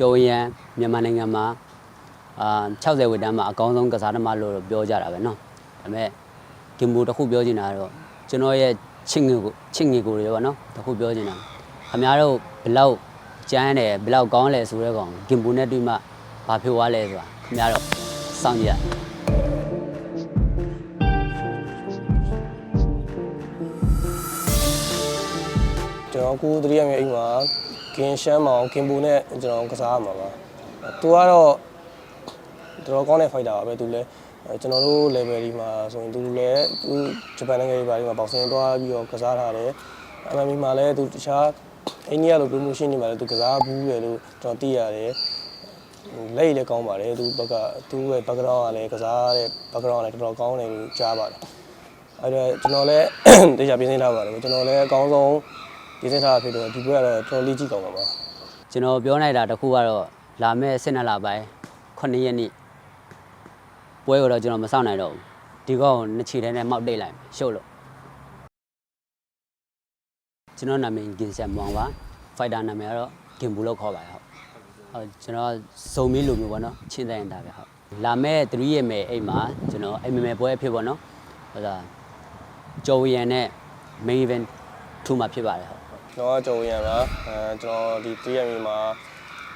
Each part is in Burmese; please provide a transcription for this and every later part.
ကျော်ရန်မြန်မာနိုင်ငံမှာအာ60ဝက်တန်းမှာအကောင်းဆုံးကစားသမားလို့တော့ပြောကြတာပဲเนาะဒါပေမဲ့ဂင်ဘူတစ်ခုပြောချင်တာကတော့ကျွန်တော်ရဲ့ချစ်ငွေကိုချစ်ငွေကိုတွေပေါ့เนาะတစ်ခုပြောချင်တာခင်ဗျားတို့ဘယ်လောက်ကျန်းတယ်ဘယ်လောက်ကောင်းလဲဆိုတဲ့ကောင်ဂင်ဘူနဲ့တွေ့မှဘာဖြစ်သွားလဲဆိုတာခင်ဗျားတို့စောင့်ကြည့်ရ ကျွန်တော်ကိုတတိယမြေအိမ်မှာ ကင်ရှမ်းမောင်ကင်ဘူနဲ့ကျွန်တော်ကစားရမှာပါသူကတော့တော်တော်ကောင်းတဲ့ fighter ပါပဲသူလည်းအဲကျွန်တော်တို့ level ဒီမှာဆိုရင်သူလည်းသူဂျပန်နိုင်ငံတွေပါဒီမှာဘောက်ဆင်သွားပြီးတော့ကစားထားတယ် MMA မှာလည်းသူတခြားအိန္ဒိယလို promotion တွေမှာလည်းသူကစားဘူးတယ်လို့ကျွန်တော်သိရတယ်လက်ရည်လည်းကောင်းပါတယ်သူဘက်ကသူ့ရဲ့ background ကလည်းကစားတဲ့ background ကလည်းတော်တော်ကောင်းတယ်လို့ကြားပါတယ်အဲ့တော့ကျွန်တော်လည်းတရားပြင်ဆင်ထားပါတယ်ကျွန်တော်လည်းအကောင်းဆုံး ပြင်ဆင်ထားတာဖြစ်တော့ဒီဘက်ကတော့တော်တော်လေးကြည့်ကောင်းပါပါကျွန်တော်ပြောနိုင်တာတစ်ခုကတော့လာမယ့်12လပိုင်း9ရက်နေ့ပွဲကိုတော့ကျွန်တော်မစောင့်နိုင်တော့ဘူးဒီကောင်ကိုနှစ်ချီထဲနဲ့မှောက်တိတ်လိုက်မယ်ရှုပ်လို့ကျွန်တော်နာမည်ဂင်ဆန်မောင်ပါဖိုက်တာနာမည်ကတော့ဂင်ဘူလို့ခေါ်ပါတယ်ဟုတ်ဟုတ်ကျွန်တော်စုံမီလိုမျိုးပေါ့နော်ချင်းတဲ့ရင်တာပဲဟုတ်လာမယ့်3ရက်မယ်အိမ်မှာကျွန်တော်အိမ်မမယ်ပွဲအဖြစ်ပေါ့နော်ဟိုဒါကျော်ဝီယန်နဲ့ main event ထူမှာဖြစ်ပါတယ်ဟုတ် ကျွန်တော်ကကြုံရံပါအဲကျွန်တော်ဒီတရက်မြေမှာ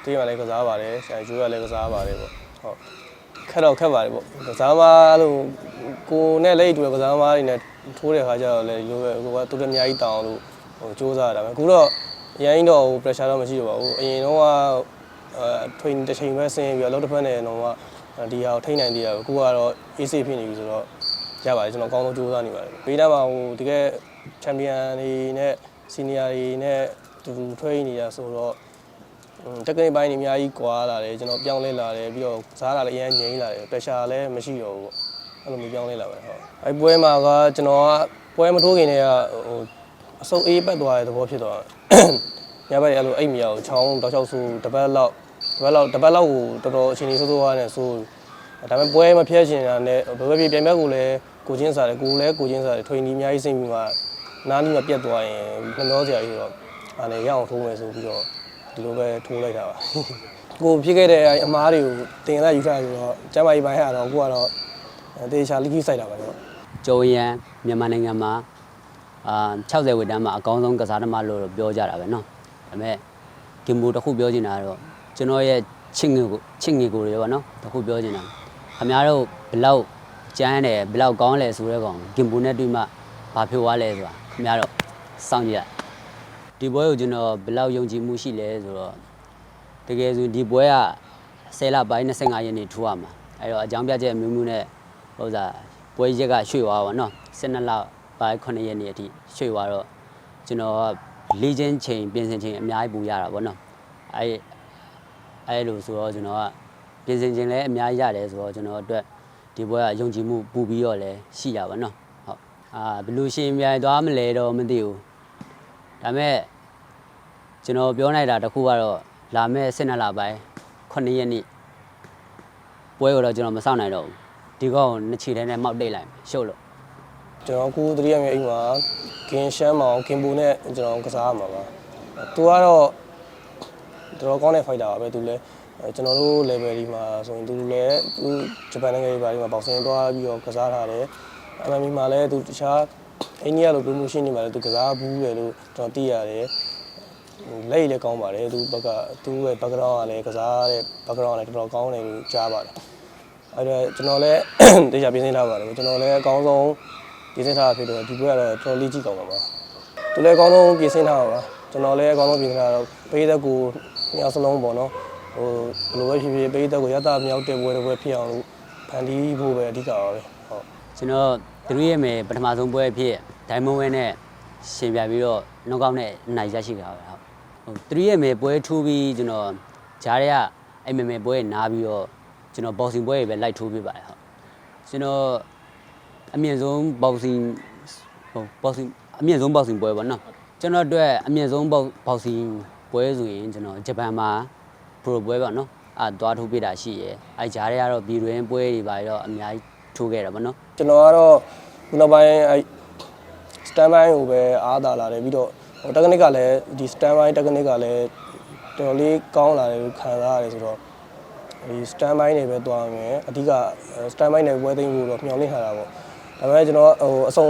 တရက်မှာလည်းကစားပါတယ်ဆရာကျိုးရလည်းကစားပါတယ်ပေါ့ဟုတ်ခက်တော့ခက်ပါတယ်ပေါ့ကစားမအဲ့လိုကိုနဲ့လက်ရည်တူတဲ့ကစားမတွေနဲ့ထိုးတဲ့ခါကျတော့လည်းလိုပဲကိုကတူတည်းအများကြီးတောင်းလို့ဟိုစူးစမ်းရတာပဲအခုတော့အရင်တော့ဟို pressure တော့မရှိတော့ပါဘူးအရင်တော့ကအဲ train တစ်ချိန်ပဲဆင်းပြီးတော့လောက်တစ်ဖက်နဲ့တော့ကဒီဟာကိုထိန်းနိုင်သေးတာအခုကတော့ AC ဖြစ်နေပြီဆိုတော့ရပါတယ်ကျွန်တော်အကောင်းဆုံးစူးစမ်းနေပါတယ်ဘေးနားမှာဟိုတကယ် champion တွေနဲ့ senior တွေနဲ့တူတူ train နေတာဆိုတော့တက်ကနိပိုင်းတွေအများကြီးကွာလာတယ်ကျွန်တော်ပြောင်းလဲလာတယ်ပြီးတော့စားတာလည်းအရင်ငြိမ်းလာတယ် pressure လည်းမရှိတော့ဘူးပေါ့အဲ့လိုမျိုးပြောင်းလဲလာပါတယ်ဟုတ်အဲ့ပွဲမှာကကျွန်တော်ကပွဲမထိုးခင်တည်းကဟိုအစုပ်အေးပတ်သွားတဲ့သဘောဖြစ်သွားညဘက်အဲ့လိုအိတ်မရဘူးချောင်းတောက်ချောက်ဆူတပတ်လောက်တပတ်လောက်တပတ်လောက်ကိုတော်တော်အချိန်ကြီးဆိုးဆိုးသွားနေဆိုဒါပေမဲ့ပွဲမဖျက်ချင်တာနဲ့ဘယ်ဘက်ပြပြန်ဘက်ကိုလည်းကိုချင်းစားတယ်ကိုလည်းကိုချင်းစားတယ်ထွင်ဒီအများကြီးစိတ်ပြီးမှ နားနီးမှပြတ်သွားရင်နှမျောစရာကြီးဆိုတော့အဲ့လေရအောင်ထိုးမယ်ဆိုပြီးတော့ ဒီလိုပဲထိုးလိုက်တာပါကိုဖြစ်ခဲ့တဲ့အမားတွေကိုတင်လာယူထားဆိုတော့ကျမ်းမာရေးပိုင်းကတော့ကိုကတော့တေချာလိခိစိုက်တာပါတော့ ကျော်ရန်မြန်မာနိုင်ငံမှာအာ60ဝက်တန်းမှာအကောင်းဆုံးကစားသမားလို့တော့ပြောကြတာပဲเนาะဒါပေမဲ့ဂင်ဘူတစ်ခုပြောချင်တာကတော့ကျွန်တော်ရဲ့ချစ်ငွေကိုချစ်ငွေကိုတွေပေါ့เนาะတစ်ခုပြောချင်တာခင်ဗျားတို့ဘယ်လောက်ကျန်းတယ်ဘယ်လောက်ကောင်းလဲဆိုတဲ့ကောင်ဂင်ဘူနဲ့တွေ့မှ ဘာဖြစ်သွားလဲဆိုတာခင်ဗျားတို့စောင့်ကြည့်ရဒီပွဲကိုကျွန်တော်ဘယ်လောက်ယုံကြည်မှုရှိလဲဆိုတော့တကယ်ဆိုဒီပွဲက10လပိုင်း25ရက်နေ့ထူရမှာအဲ့တော့အကြောင်းပြချက်မျိုးမျိုးနဲ့ဟိုစားပွဲရက်ကရွှေ့သွားပါတော့12လပိုင်း9ရက်နေ့အထိရွှေ့သွားတော့ကျွန်တော်ကလေ့ကျင့်ချိန်ပြင်ဆင်ချိန်အများကြီးပူရတာပေါ့နော်အဲ့အဲ့လိုဆိုတော့ကျွန်တော်ကပြင်ဆင်ချိန်လည်းအများကြီးရတယ်ဆိုတော့ကျွန်တော်အတွက်ဒီပွဲကယုံကြည်မှုပူပြီးတော့လည်းရှိတာပေါ့နော်ဟုတ် အာဘယ်လိုရှင်ပြိုင်သွားမလဲတော့မသိဘူးဒါပေမဲ့ကျွန်တော်ပြောနိုင်တာတစ်ခုကတော့လာမယ့်12လပိုင်း9ရက်နေ့ပွဲကိုတော့ကျွန်တော်မစောင့်နိုင်တော့ဘူးဒီကောင်ကိုနှစ်ချီထဲနဲ့မှောက်တိတ်လိုက်မယ်ရှုပ်လို့ကျွန်တော်ကိုတတိယမြေအိမ်မှာကင်ရှမ်းမောင်ကင်ဘူနဲ့ကျွန်တော်ကစားရမှာပါသူကတော့တော်တော်ကောင်းတဲ့ fighter ပါပဲသူလည်းအဲကျွန်တော်တို့ level ဒီမှာဆိုရင်သူလည်းသူဂျပန်နိုင်ငံတွေပါဒီမှာဘောက်ဆင်သွားပြီးတော့ကစားထားတယ် MMA မှာလည်းသူတခြားအိန္ဒိယလို promotion တွေမှာလည်းသူကစားဘူးတယ်လို့ကျွန်တော်သိရတယ်လက်ရည်လည်းကောင်းပါတယ်သူဘက်ကသူ့ရဲ့ background ကလည်းကစားတဲ့ background ကလည်းတော်တော်ကောင်းတယ်လို့ကြားပါတယ်အဲ့တော့ကျွန်တော်လည်းတရားပြင်ဆင်ထားပါတယ်ကျွန်တော်လည်းအကောင်းဆုံးပြင်ဆင်ထားတာဖြစ်တော့ဒီဘက်ကတော့တော်တော်လေးကြည့်ကောင်းပါပါသူလည်းအကောင်းဆုံးပြင်ဆင်ထားပါပါကျွန်တော်လည်းအကောင်းဆုံးပြင်ဆင်ထားတော့ပေးသက်ကိုမြောက်စလုံးပေါ့နော်ဟိုဘယ်လိုပဲဖြစ်ဖြစ်ပေးသက်ကိုရတာမြောက်တဲ့ဘွယ်တစ်ဘွယ်ဖြစ်အောင်လို့ဖန်တီးဖို့ပဲအဓိကပါပဲဟုတ် ကျွန်တော်သူတို့ရဲ့မယ်ပထမဆုံးပွဲအဖြစ်ဒိုင်မွန်ဝဲနဲ့ရှင်ပြပြီးတော့နော့ကောက်နဲ့အနိုင်ရရှိတာပဲဟုတ်ဟိုသူတို့ရဲ့မယ်ပွဲထိုးပြီးကျွန်တော်ဂျားတွေကအဲ့မယ်မယ်ပွဲနားပြီးတော့ကျွန်တော်ဘောက်ဆင်ပွဲတွေပဲလိုက်ထိုးပြပါတယ်ဟုတ်ကျွန်တော်အမြင့်ဆုံးဘောက်ဆင်ဟိုဘောက်ဆင်အမြင့်ဆုံးဘောက်ဆင်ပွဲပေါ့နော်ကျွန်တော်အတွက်အမြင့်ဆုံးဘောက်ဘောက်ဆင်ပွဲဆိုရင်ကျွန်တော်ဂျပန်မှာပရိုပွဲပေါ့နော်အာသွားထိုးပြတာရှိရယ်အဲဂျားတွေကတော့ပြည်တွင်းပွဲတွေပါတော့အများကြီး ထိုးခဲ့တာပေါ့နော်ကျွန်တော်ကတော့ခုနောက်ပိုင်းအဲ stand by ကိုပဲအားသာလာတယ်ပြီးတော့ဟို technique ကလည်းဒီ stand by technique ကလည်းတော်တော်လေးကောင်းလာတယ်လို့ခံစားရတယ်ဆိုတော့ဒီ stand by နေပဲတွားမယ်အဓိက stand by နေပွဲသိမ်းဖို့တော့မျှော်လင့်ထားတာပေါ့ဒါပေမဲ့ကျွန်တော်ဟိုအစုံ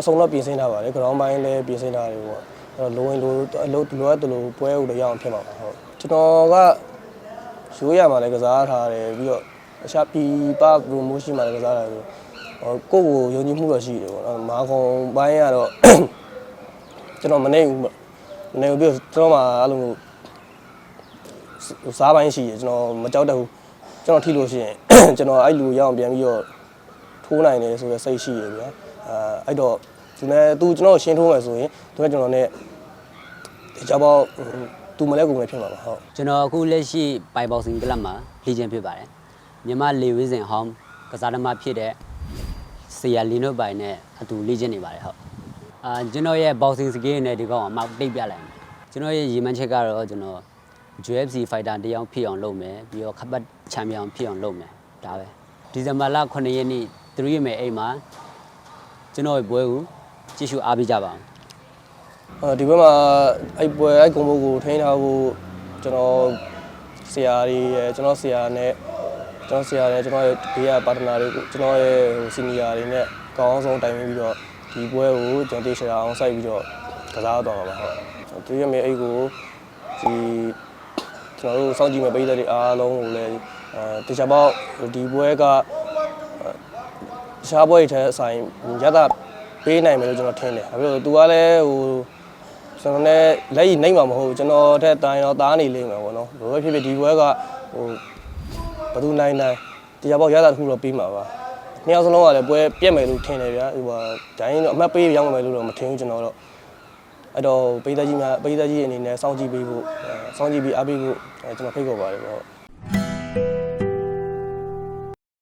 အစုံတော့ပြင်ဆင်ထားပါတယ် ground ပိုင်းလည်းပြင်ဆင်ထားတယ်ပေါ့အဲ့တော့လိုဝင်လိုအလုပ်လိုအပ်တယ်လို့ပွဲဥတော့ရအောင်ဖြစ်မှာပါဟုတ်ကျွန်တော်ကရိုးရမှာလည်းကစားထားတယ်ပြီးတော့ အရှာပီပါ promotion မှာလည်းကစားထားတယ်ဆိုဟိုကိုယ့်ကိုယုံကြည်မှုတော့ရှိတယ်ပေါ့နော်မာကွန်ပိုင်းကတော့ကျွန်တော်မနေဘူးပေါ့မနေဘူးပြီးတော့ကျွန်တော်မှအဲ့လိုမျိုးစားပိုင်းရှိတယ်ကျွန်တော်မကြောက်တတ်ဘူးကျွန်တော်ထိလို့ရှိရင်ကျွန်တော်အဲ့လူရအောင်ပြန်ပြီးတော့ထိုးနိုင်တယ်ဆိုတော့စိတ်ရှိရဗျာအဲအဲ့တော့သူနဲ့သူကျွန်တော်ရှင်းထိုးမယ်ဆိုရင်သူကကျွန်တော်နဲ့ဒီကြောက်ပေါ့သူမလဲကုန်လည်းဖြစ်မှာပါဟုတ်ကျွန်တော်အခုလက်ရှိပိုင်ဘောက်စင်ကလပ်မှာလီဂျင်ဖြစ်ပါတယ် မြန်မာလေဝေးစဉ်ဟောင်းကစားသမားဖြစ်တဲ့ဆီယာလီနိုပိုင်နဲ့အတူလီဂျင်နေပါတယ်ဟုတ်အာကျွန်တော်ရဲ့ဘောက်စင်စကေးနဲ့ဒီကောင်အမောက်တိတ်ပြလိုက်မယ်ကျွန်တော်ရဲ့ရည်မှန်းချက်ကတော့ကျွန်တော် UFC fighter တယောက်ဖြစ်အောင်လုပ်မယ်ပြီးတော့ခပတ်ချန်ပီယံဖြစ်အောင်လုပ်မယ်ဒါပဲဒီဇင်ဘာလ9ရက်နေ့3ရက်မယ်အိမ်မှာကျွန်တော်ရဲ့ပွဲကိုကြည့်ရှုအားပေးကြပါအောင်အဲဒီဘက်မှာအဲ့ပွဲအဲ့ကုံဘုတ်ကိုထိန်းထားဖို့ကျွန်တော်ဆရာတွေရယ်ကျွန်တော်ဆရာနဲ့ ကျွန်တော်ဆရာနဲ့ကျွန်တော်ရဲ့ဘေးကပါတနာတွေကိုကျွန်တော်ရဲ့ဟိုစီနီယာတွေနဲ့ကောင်းဆုံးတိုင်ပင်ပြီးတော့ဒီပွဲကိုကျွန်တော်တေချာအောင်စိုက်ပြီးတော့ကစားတော့မှာပါဟုတ်သူရမေအဲ့ကိုဒီကျွန်တော်တို့စောင့်ကြည့်မဲ့ပြည်သက်တွေအားလုံးကိုလည်းအဲတေချာပေါက်ဒီပွဲကတခြားပွဲတွေထက်အဆိုင်ရတာပေးနိုင်မယ်လို့ကျွန်တော်ထင်တယ်။ဘာဖြစ်လို့လဲ။ तू ကလည်းဟိုကျွန်တော်နဲ့လက်ရည်နှိမ့်မှာမဟုတ်ဘူးကျွန်တော်ထက်တိုင်းတော့တားနေလိမ့်မယ်ပေါ့နော်။ဘယ်လိုပဲဖြစ်ဖြစ်ဒီပွဲကဟို ဘယ်သူနိုင်နိုင်တရားပေါက်ရတာတစ်ခုတော့ပေးမှာပါ။နှစ်ယောက်စလုံးကလည်းပွဲပြက်မယ်လို့ထင်တယ်ဗျာ။ဟိုဟာဒိုင်းတော့အမှတ်ပေးရောက်မယ်လို့တော့မထင်ဘူးကျွန်တော်တော့။အဲ့တော့ပိသက်ကြီးများပိသက်ကြီးအနေနဲ့စောင့်ကြည့်ပေးဖို့အဲစောင့်ကြည့်ပြီးအားပေးဖို့အဲကျွန်တော်ဖိတ်ခေါ်ပါတယ်ပေါ့။